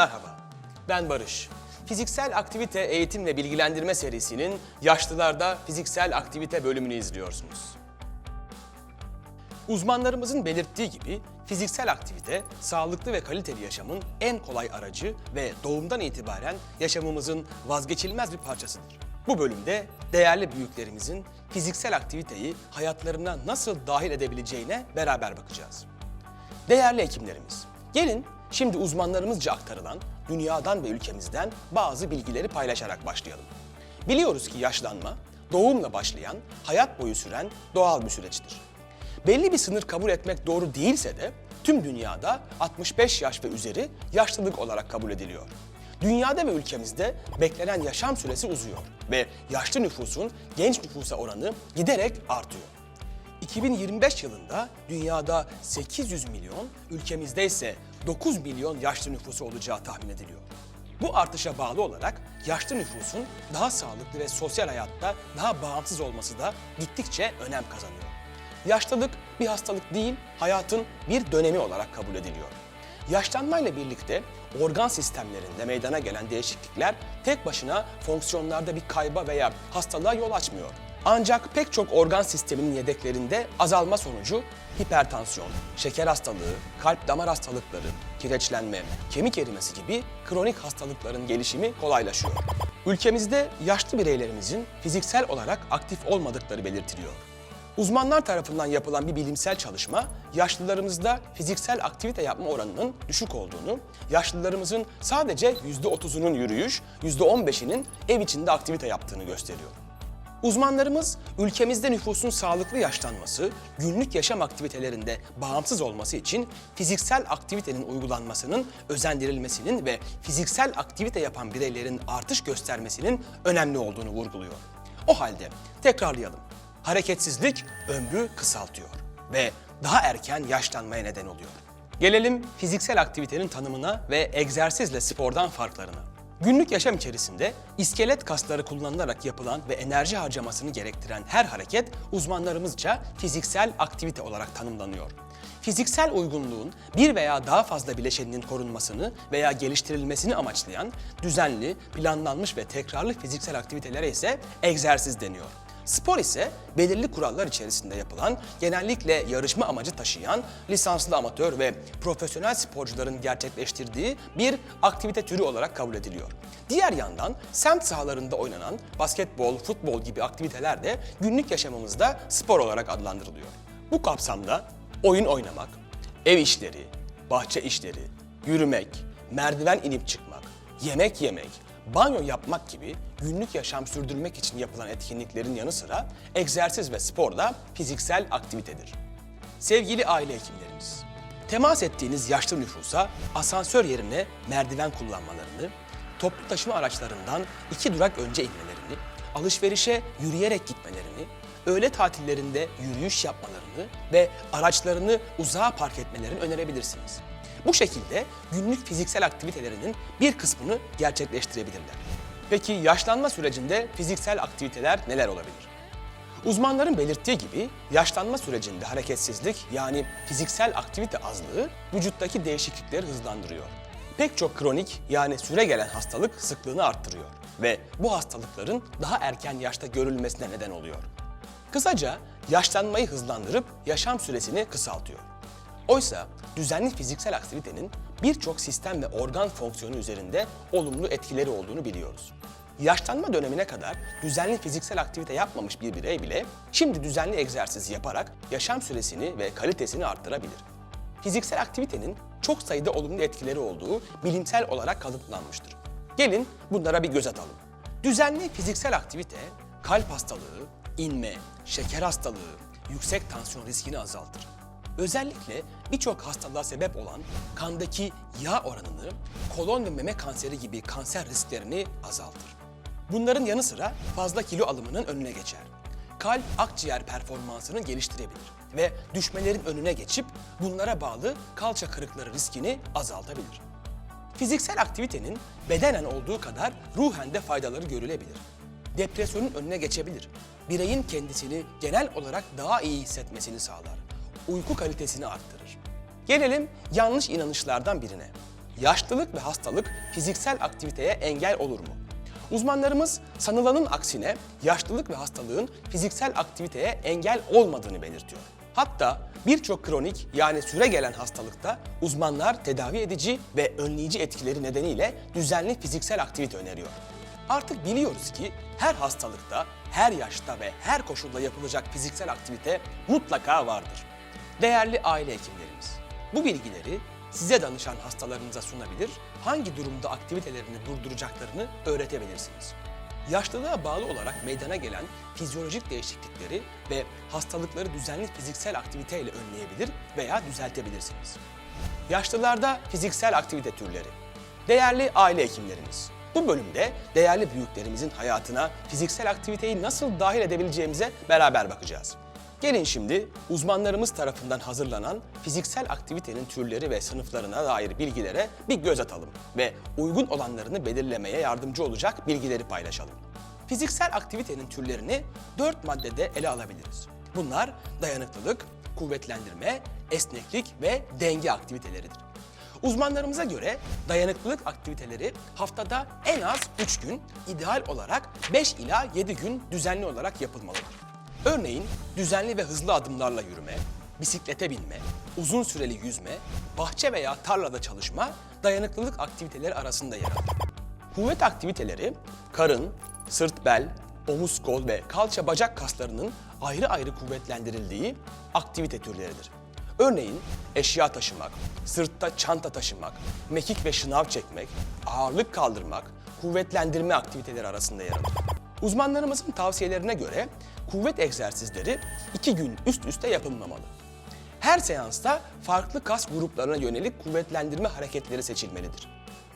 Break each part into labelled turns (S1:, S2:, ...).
S1: Merhaba, ben Barış. Fiziksel aktivite eğitim ve bilgilendirme serisinin yaşlılarda fiziksel aktivite bölümünü izliyorsunuz. Uzmanlarımızın belirttiği gibi fiziksel aktivite sağlıklı ve kaliteli yaşamın en kolay aracı ve doğumdan itibaren yaşamımızın vazgeçilmez bir parçasıdır. Bu bölümde değerli büyüklerimizin fiziksel aktiviteyi hayatlarına nasıl dahil edebileceğine beraber bakacağız. Değerli hekimlerimiz, gelin şimdi uzmanlarımızca aktarılan dünyadan ve ülkemizden bazı bilgileri paylaşarak başlayalım. Biliyoruz ki yaşlanma doğumla başlayan, hayat boyu süren doğal bir süreçtir. Belli bir sınır kabul etmek doğru değilse de tüm dünyada 65 yaş ve üzeri yaşlılık olarak kabul ediliyor. Dünyada ve ülkemizde beklenen yaşam süresi uzuyor ve yaşlı nüfusun genç nüfusa oranı giderek artıyor. 2025 yılında dünyada 800 milyon, ülkemizde ise 9 milyon yaşlı nüfusu olacağı tahmin ediliyor. Bu artışa bağlı olarak yaşlı nüfusun daha sağlıklı ve sosyal hayatta daha bağımsız olması da gittikçe önem kazanıyor. Yaşlılık bir hastalık değil, hayatın bir dönemi olarak kabul ediliyor. Yaşlanmayla birlikte organ sistemlerinde meydana gelen değişiklikler tek başına fonksiyonlarda bir kayba veya hastalığa yol açmıyor. Ancak pek çok organ sisteminin yedeklerinde azalma sonucu hipertansiyon, şeker hastalığı, kalp damar hastalıkları, kireçlenme, kemik erimesi gibi kronik hastalıkların gelişimi kolaylaşıyor. Ülkemizde yaşlı bireylerimizin fiziksel olarak aktif olmadıkları belirtiliyor. Uzmanlar tarafından yapılan bir bilimsel çalışma, yaşlılarımızda fiziksel aktivite yapma oranının düşük olduğunu, yaşlılarımızın sadece %30'unun yürüyüş, %15'inin ev içinde aktivite yaptığını gösteriyor. Uzmanlarımız ülkemizde nüfusun sağlıklı yaşlanması, günlük yaşam aktivitelerinde bağımsız olması için fiziksel aktivitenin uygulanmasının özendirilmesinin ve fiziksel aktivite yapan bireylerin artış göstermesinin önemli olduğunu vurguluyor. O halde tekrarlayalım. Hareketsizlik ömrü kısaltıyor ve daha erken yaşlanmaya neden oluyor. Gelelim fiziksel aktivitenin tanımına ve egzersizle spordan farklarına. Günlük yaşam içerisinde iskelet kasları kullanılarak yapılan ve enerji harcamasını gerektiren her hareket uzmanlarımızca fiziksel aktivite olarak tanımlanıyor. Fiziksel uygunluğun bir veya daha fazla bileşeninin korunmasını veya geliştirilmesini amaçlayan düzenli, planlanmış ve tekrarlı fiziksel aktivitelere ise egzersiz deniyor. Spor ise belirli kurallar içerisinde yapılan, genellikle yarışma amacı taşıyan lisanslı amatör ve profesyonel sporcuların gerçekleştirdiği bir aktivite türü olarak kabul ediliyor. Diğer yandan semt sahalarında oynanan basketbol, futbol gibi aktiviteler de günlük yaşamımızda spor olarak adlandırılıyor. Bu kapsamda oyun oynamak, ev işleri, bahçe işleri, yürümek, merdiven inip çıkmak, yemek yemek, banyo yapmak gibi günlük yaşam sürdürmek için yapılan etkinliklerin yanı sıra egzersiz ve spor da fiziksel aktivitedir. Sevgili aile hekimlerimiz, temas ettiğiniz yaşlı nüfusa asansör yerine merdiven kullanmalarını, toplu taşıma araçlarından iki durak önce inmelerini, alışverişe yürüyerek gitmelerini, öğle tatillerinde yürüyüş yapmalarını ve araçlarını uzağa park etmelerini önerebilirsiniz. Bu şekilde günlük fiziksel aktivitelerinin bir kısmını gerçekleştirebilirler. Peki yaşlanma sürecinde fiziksel aktiviteler neler olabilir? Uzmanların belirttiği gibi yaşlanma sürecinde hareketsizlik yani fiziksel aktivite azlığı vücuttaki değişiklikleri hızlandırıyor. Pek çok kronik yani süre gelen hastalık sıklığını arttırıyor ve bu hastalıkların daha erken yaşta görülmesine neden oluyor. Kısaca yaşlanmayı hızlandırıp yaşam süresini kısaltıyor. Oysa düzenli fiziksel aktivitenin birçok sistem ve organ fonksiyonu üzerinde olumlu etkileri olduğunu biliyoruz. Yaşlanma dönemine kadar düzenli fiziksel aktivite yapmamış bir birey bile şimdi düzenli egzersiz yaparak yaşam süresini ve kalitesini arttırabilir. Fiziksel aktivitenin çok sayıda olumlu etkileri olduğu bilimsel olarak kanıtlanmıştır. Gelin bunlara bir göz atalım. Düzenli fiziksel aktivite kalp hastalığı, inme, şeker hastalığı, yüksek tansiyon riskini azaltır. Özellikle birçok hastalığa sebep olan kandaki yağ oranını, kolon ve meme kanseri gibi kanser risklerini azaltır. Bunların yanı sıra fazla kilo alımının önüne geçer. Kalp akciğer performansını geliştirebilir ve düşmelerin önüne geçip bunlara bağlı kalça kırıkları riskini azaltabilir. Fiziksel aktivitenin bedenen olduğu kadar ruhen de faydaları görülebilir. Depresyonun önüne geçebilir. Bireyin kendisini genel olarak daha iyi hissetmesini sağlar. Uyku kalitesini arttırır. Gelelim yanlış inanışlardan birine. yaşlılık ve hastalık fiziksel aktiviteye engel olur mu? Uzmanlarımız sanılanın aksine yaşlılık ve hastalığın fiziksel aktiviteye engel olmadığını belirtiyor. Hatta birçok kronik yani süre gelen hastalıkta uzmanlar tedavi edici ve önleyici etkileri nedeniyle düzenli fiziksel aktivite öneriyor. Artık biliyoruz ki her hastalıkta, her yaşta ve her koşulda yapılacak fiziksel aktivite mutlaka vardır. Değerli aile hekimlerimiz, bu bilgileri size danışan hastalarınıza sunabilir, hangi durumda aktivitelerini durduracaklarını öğretebilirsiniz. Yaşlılığa bağlı olarak meydana gelen fizyolojik değişiklikleri ve hastalıkları düzenli fiziksel aktiviteyle önleyebilir veya düzeltebilirsiniz. Yaşlılarda fiziksel aktivite türleri. Değerli aile hekimlerimiz, bu bölümde değerli büyüklerimizin hayatına fiziksel aktiviteyi nasıl dahil edebileceğimize beraber bakacağız. Gelin şimdi uzmanlarımız tarafından hazırlanan fiziksel aktivitenin türleri ve sınıflarına dair bilgilere bir göz atalım ve uygun olanlarını belirlemeye yardımcı olacak bilgileri paylaşalım. Fiziksel aktivitenin türlerini dört maddede ele alabiliriz. Bunlar dayanıklılık, kuvvetlendirme, esneklik ve denge aktiviteleridir. Uzmanlarımıza göre dayanıklılık aktiviteleri haftada en az 3 gün, ideal olarak 5 ila 7 gün düzenli olarak yapılmalıdır. Örneğin düzenli ve hızlı adımlarla yürüme, bisiklete binme, uzun süreli yüzme, bahçe veya tarlada çalışma dayanıklılık aktiviteleri arasında yer alır. Kuvvet aktiviteleri karın, sırt bel, omuz kol ve kalça bacak kaslarının ayrı ayrı kuvvetlendirildiği aktivite türleridir. Örneğin eşya taşımak, sırtta çanta taşımak, mekik ve şınav çekmek, ağırlık kaldırmak, kuvvetlendirme aktiviteleri arasında yer alır. Uzmanlarımızın tavsiyelerine göre kuvvet egzersizleri iki gün üst üste yapılmamalı. Her seansta farklı kas gruplarına yönelik kuvvetlendirme hareketleri seçilmelidir.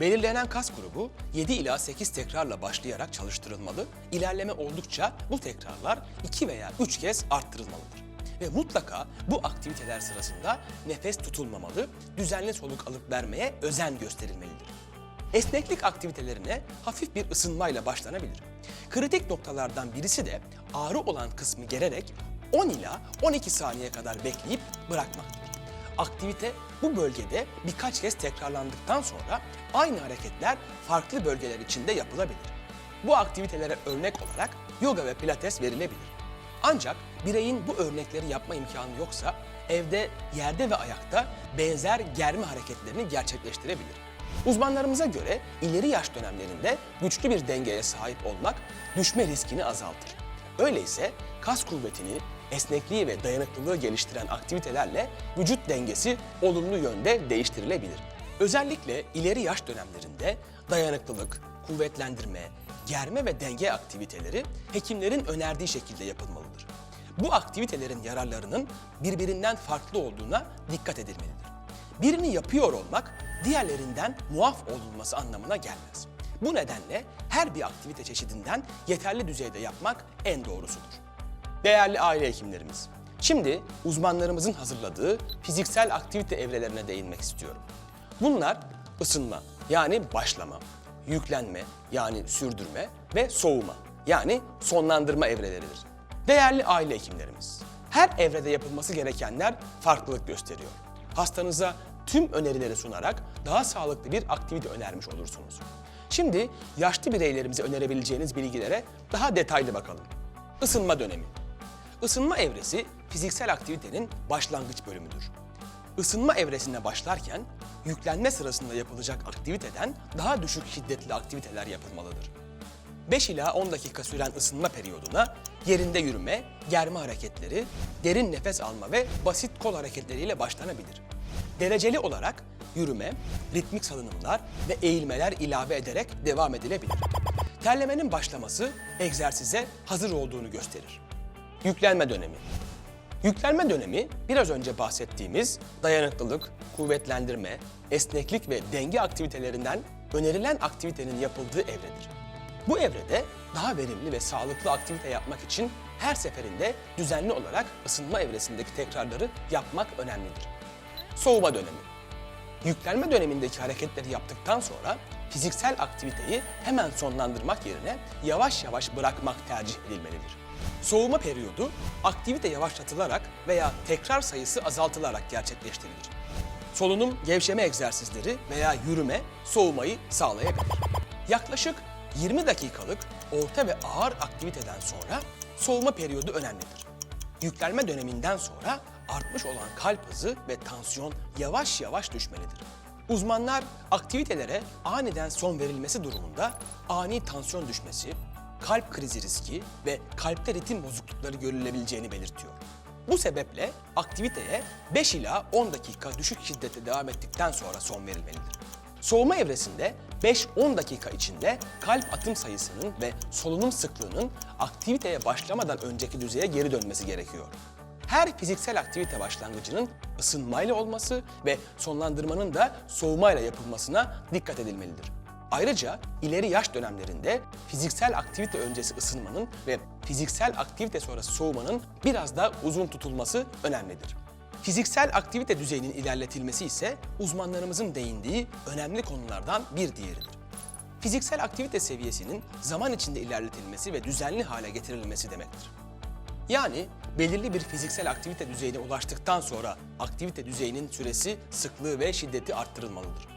S1: Belirlenen kas grubu 7 ila 8 tekrarla başlayarak çalıştırılmalı. İlerleme oldukça bu tekrarlar 2 veya 3 kez arttırılmalıdır. Ve mutlaka bu aktiviteler sırasında nefes tutulmamalı, düzenli soluk alıp vermeye özen gösterilmelidir. Esneklik aktivitelerine hafif bir ısınmayla başlanabilir. Kritik noktalardan birisi de ağrı olan kısmı gererek 10 ila 12 saniye kadar bekleyip bırakmaktır. Aktivite bu bölgede birkaç kez tekrarlandıktan sonra aynı hareketler farklı bölgeler içinde yapılabilir. Bu aktivitelere örnek olarak yoga ve pilates verilebilir. Ancak bireyin bu örnekleri yapma imkanı yoksa evde yerde ve ayakta benzer germe hareketlerini gerçekleştirebilir. Uzmanlarımıza göre ileri yaş dönemlerinde güçlü bir dengeye sahip olmak düşme riskini azaltır. Öyleyse kas kuvvetini, esnekliği ve dayanıklılığı geliştiren aktivitelerle vücut dengesi olumlu yönde değiştirilebilir. Özellikle ileri yaş dönemlerinde dayanıklılık, kuvvetlendirme, germe ve denge aktiviteleri hekimlerin önerdiği şekilde yapılmalıdır. Bu aktivitelerin yararlarının birbirinden farklı olduğuna dikkat edilmelidir. Birini yapıyor olmak diğerlerinden muaf olunması anlamına gelmez. Bu nedenle her bir aktivite çeşidinden yeterli düzeyde yapmak en doğrusudur. Değerli aile hekimlerimiz, şimdi uzmanlarımızın hazırladığı fiziksel aktivite evrelerine değinmek istiyorum. Bunlar ısınma yani başlama, yüklenme yani sürdürme ve soğuma yani sonlandırma evreleridir. Değerli aile hekimlerimiz, her evrede yapılması gerekenler farklılık gösteriyor. Hastanıza tüm önerileri sunarak daha sağlıklı bir aktivite önermiş olursunuz. Şimdi yaşlı bireylerimize önerebileceğiniz bilgilere daha detaylı bakalım. Isınma dönemi. Isınma evresi fiziksel aktivitenin başlangıç bölümüdür. Isınma evresine başlarken yüklenme sırasında yapılacak aktiviteden daha düşük şiddetli aktiviteler yapılmalıdır. 5 ila 10 dakika süren ısınma periyoduna yerinde yürüme, germe hareketleri, derin nefes alma ve basit kol hareketleriyle başlanabilir. Dereceli olarak yürüme, ritmik salınımlar ve eğilmeler ilave ederek devam edilebilir. Terlemenin başlaması egzersize hazır olduğunu gösterir. Yüklenme dönemi. Yüklenme dönemi biraz önce bahsettiğimiz dayanıklılık, kuvvetlendirme, esneklik ve denge aktivitelerinden önerilen aktivitenin yapıldığı evredir. Bu evrede daha verimli ve sağlıklı aktivite yapmak için her seferinde düzenli olarak ısınma evresindeki tekrarları yapmak önemlidir. Soğuma dönemi. Yüklenme dönemindeki hareketleri yaptıktan sonra fiziksel aktiviteyi hemen sonlandırmak yerine yavaş yavaş bırakmak tercih edilmelidir. Soğuma periyodu aktivite yavaşlatılarak veya tekrar sayısı azaltılarak gerçekleştirilir. Solunum gevşeme egzersizleri veya yürüme soğumayı sağlayabilir. Yaklaşık 20 dakikalık orta ve ağır aktiviteden sonra soğuma periyodu önemlidir. Yüklenme döneminden sonra artmış olan kalp hızı ve tansiyon yavaş yavaş düşmelidir. Uzmanlar aktivitelere aniden son verilmesi durumunda ani tansiyon düşmesi, kalp krizi riski ve kalpte ritim bozuklukları görülebileceğini belirtiyor. Bu sebeple aktiviteye 5 ila 10 dakika düşük şiddette devam ettikten sonra son verilmelidir. Soğuma evresinde 5-10 dakika içinde kalp atım sayısının ve solunum sıklığının aktiviteye başlamadan önceki düzeye geri dönmesi gerekiyor. Her fiziksel aktivite başlangıcının ısınmayla olması ve sonlandırmanın da soğumayla yapılmasına dikkat edilmelidir. Ayrıca ileri yaş dönemlerinde fiziksel aktivite öncesi ısınmanın ve fiziksel aktivite sonrası soğumanın biraz daha uzun tutulması önemlidir. Fiziksel aktivite düzeyinin ilerletilmesi ise uzmanlarımızın değindiği önemli konulardan bir diğeridir. Fiziksel aktivite seviyesinin zaman içinde ilerletilmesi ve düzenli hale getirilmesi demektir. Yani belirli bir fiziksel aktivite düzeyine ulaştıktan sonra aktivite düzeyinin süresi, sıklığı ve şiddeti arttırılmalıdır.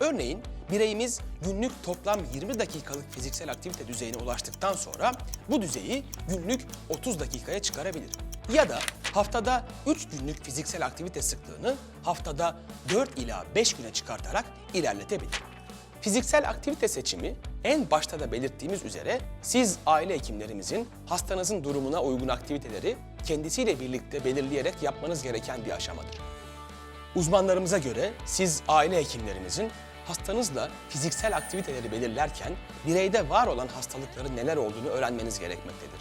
S1: Örneğin bireyimiz günlük toplam 20 dakikalık fiziksel aktivite düzeyine ulaştıktan sonra bu düzeyi günlük 30 dakikaya çıkarabilir. Ya da haftada 3 günlük fiziksel aktivite sıklığını haftada 4 ila 5 güne çıkartarak ilerletebilir. Fiziksel aktivite seçimi en başta da belirttiğimiz üzere siz aile hekimlerimizin hastanızın durumuna uygun aktiviteleri kendisiyle birlikte belirleyerek yapmanız gereken bir aşamadır. Uzmanlarımıza göre siz aile hekimlerimizin hastanızla fiziksel aktiviteleri belirlerken bireyde var olan hastalıkların neler olduğunu öğrenmeniz gerekmektedir.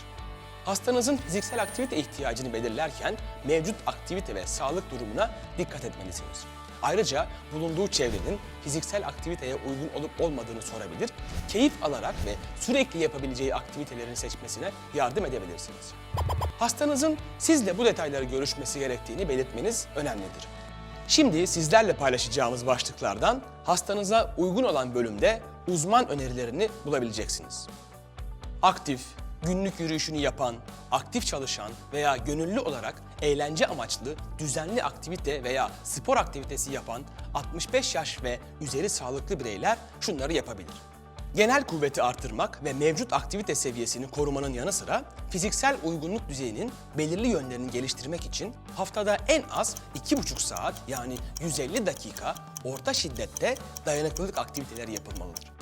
S1: Hastanızın fiziksel aktivite ihtiyacını belirlerken mevcut aktivite ve sağlık durumuna dikkat etmelisiniz. Ayrıca bulunduğu çevrenin fiziksel aktiviteye uygun olup olmadığını sorabilir, keyif alarak ve sürekli yapabileceği aktivitelerin seçmesine yardım edebilirsiniz. Hastanızın sizle bu detayları görüşmesi gerektiğini belirtmeniz önemlidir. Şimdi sizlerle paylaşacağımız başlıklardan hastanıza uygun olan bölümde uzman önerilerini bulabileceksiniz. Aktif, günlük yürüyüşünü yapan, aktif çalışan veya gönüllü olarak eğlence amaçlı düzenli aktivite veya spor aktivitesi yapan 65 yaş ve üzeri sağlıklı bireyler şunları yapabilir. Genel kuvveti artırmak ve mevcut aktivite seviyesini korumanın yanı sıra fiziksel uygunluk düzeyinin belirli yönlerini geliştirmek için haftada en az 2,5 saat yani 150 dakika orta şiddette dayanıklılık aktiviteleri yapılmalıdır.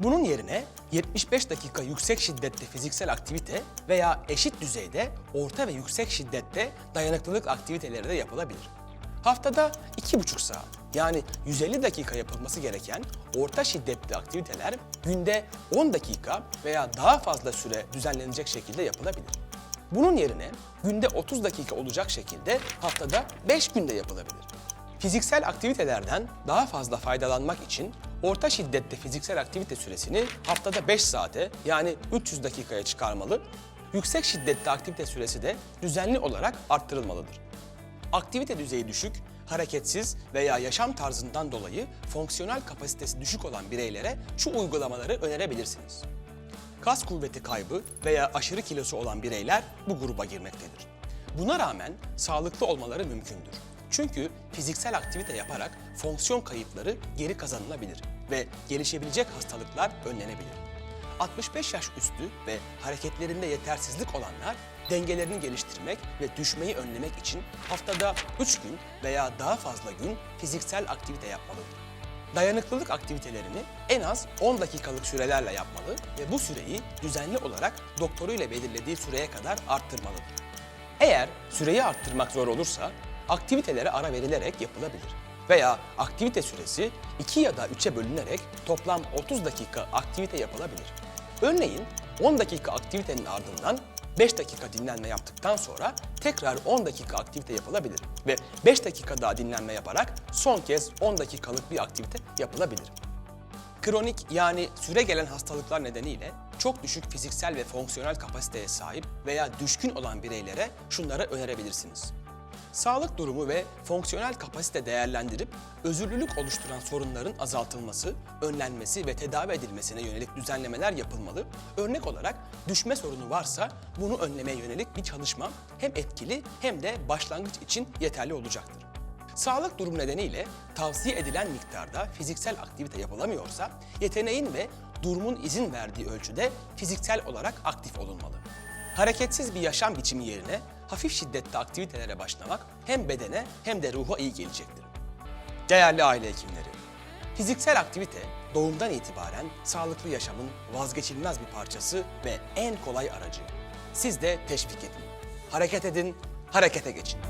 S1: Bunun yerine 75 dakika yüksek şiddette fiziksel aktivite veya eşit düzeyde orta ve yüksek şiddette dayanıklılık aktiviteleri de yapılabilir. Haftada 2,5 saat yani 150 dakika yapılması gereken orta şiddetli aktiviteler günde 10 dakika veya daha fazla süre düzenlenecek şekilde yapılabilir. Bunun yerine günde 30 dakika olacak şekilde haftada 5 günde yapılabilir. Fiziksel aktivitelerden daha fazla faydalanmak için orta şiddette fiziksel aktivite süresini haftada 5 saate yani 300 dakikaya çıkarmalı, yüksek şiddette aktivite süresi de düzenli olarak arttırılmalıdır. Aktivite düzeyi düşük, hareketsiz veya yaşam tarzından dolayı fonksiyonel kapasitesi düşük olan bireylere şu uygulamaları önerebilirsiniz. Kas kuvveti kaybı veya aşırı kilosu olan bireyler bu gruba girmektedir. Buna rağmen sağlıklı olmaları mümkündür. Çünkü fiziksel aktivite yaparak fonksiyon kayıpları geri kazanılabilir ve gelişebilecek hastalıklar önlenebilir. 65 yaş üstü ve hareketlerinde yetersizlik olanlar dengelerini geliştirmek ve düşmeyi önlemek için haftada 3 gün veya daha fazla gün fiziksel aktivite yapmalıdır. Dayanıklılık aktivitelerini en az 10 dakikalık sürelerle yapmalı ve bu süreyi düzenli olarak doktoruyla belirlediği süreye kadar arttırmalıdır. Eğer süreyi arttırmak zor olursa aktivitelere ara verilerek yapılabilir. Veya aktivite süresi 2 ya da 3'e bölünerek toplam 30 dakika aktivite yapılabilir. Örneğin 10 dakika aktivitenin ardından 5 dakika dinlenme yaptıktan sonra tekrar 10 dakika aktivite yapılabilir ve 5 dakika daha dinlenme yaparak son kez 10 dakikalık bir aktivite yapılabilir. Kronik yani süre gelen hastalıklar nedeniyle çok düşük fiziksel ve fonksiyonel kapasiteye sahip veya düşkün olan bireylere şunları önerebilirsiniz. Sağlık durumu ve fonksiyonel kapasite değerlendirip özürlülük oluşturan sorunların azaltılması, önlenmesi ve tedavi edilmesine yönelik düzenlemeler yapılmalı. Örnek olarak düşme sorunu varsa bunu önlemeye yönelik bir çalışma hem etkili hem de başlangıç için yeterli olacaktır. Sağlık durumu nedeniyle tavsiye edilen miktarda fiziksel aktivite yapılamıyorsa, yeteneğin ve durumun izin verdiği ölçüde fiziksel olarak aktif olunmalı. Hareketsiz bir yaşam biçimi yerine hafif şiddetli aktivitelere başlamak hem bedene hem de ruha iyi gelecektir. Değerli aile hekimleri, fiziksel aktivite doğumdan itibaren sağlıklı yaşamın vazgeçilmez bir parçası ve en kolay aracı. Siz de teşvik edin. Hareket edin, harekete geçin.